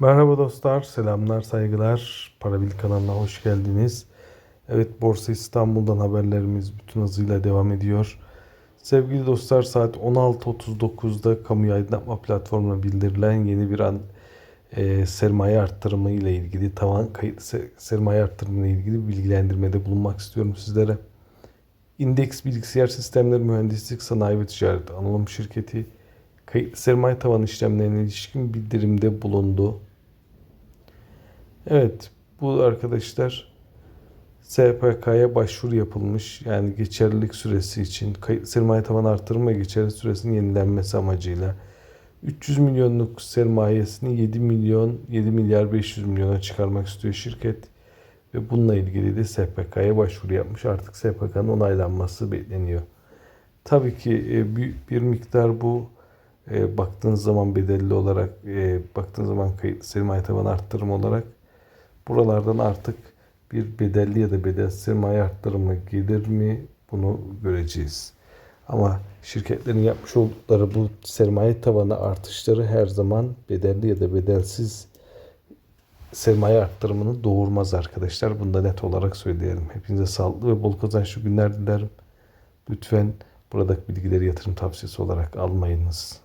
Merhaba dostlar, selamlar, saygılar. Parabil kanalına hoş geldiniz. Evet, Borsa İstanbul'dan haberlerimiz bütün hızıyla devam ediyor. Sevgili dostlar, saat 16.39'da kamu aydınlatma platformuna bildirilen yeni bir an e, sermaye arttırımı ile ilgili, tavan kayıt se- sermaye arttırımı ile ilgili bilgilendirmede bulunmak istiyorum sizlere. İndeks Bilgisayar Sistemleri Mühendislik Sanayi ve Ticaret Anonim Şirketi kayıtlı sermaye tavan işlemlerine ilişkin bildirimde bulundu. Evet, bu arkadaşlar SPK'ya başvuru yapılmış. Yani geçerlilik süresi için sermaye tavan artırma ve geçerlilik süresinin yenilenmesi amacıyla 300 milyonluk sermayesini 7 milyon 7 milyar 500 milyona çıkarmak istiyor şirket. Ve bununla ilgili de SPK'ya başvuru yapmış. Artık SPK'nın onaylanması bekleniyor. Tabii ki e, bir miktar bu e, baktığınız zaman bedelli olarak e, baktığınız zaman sermaye tavanı arttırım olarak buralardan artık bir bedelli ya da bedelsiz sermaye arttırımı gelir mi bunu göreceğiz. Ama şirketlerin yapmış oldukları bu sermaye tavanı artışları her zaman bedelli ya da bedelsiz sermaye arttırımını doğurmaz arkadaşlar. Bunu da net olarak söyleyelim. Hepinize sağlıklı ve bol kazançlı günler dilerim. Lütfen buradaki bilgileri yatırım tavsiyesi olarak almayınız.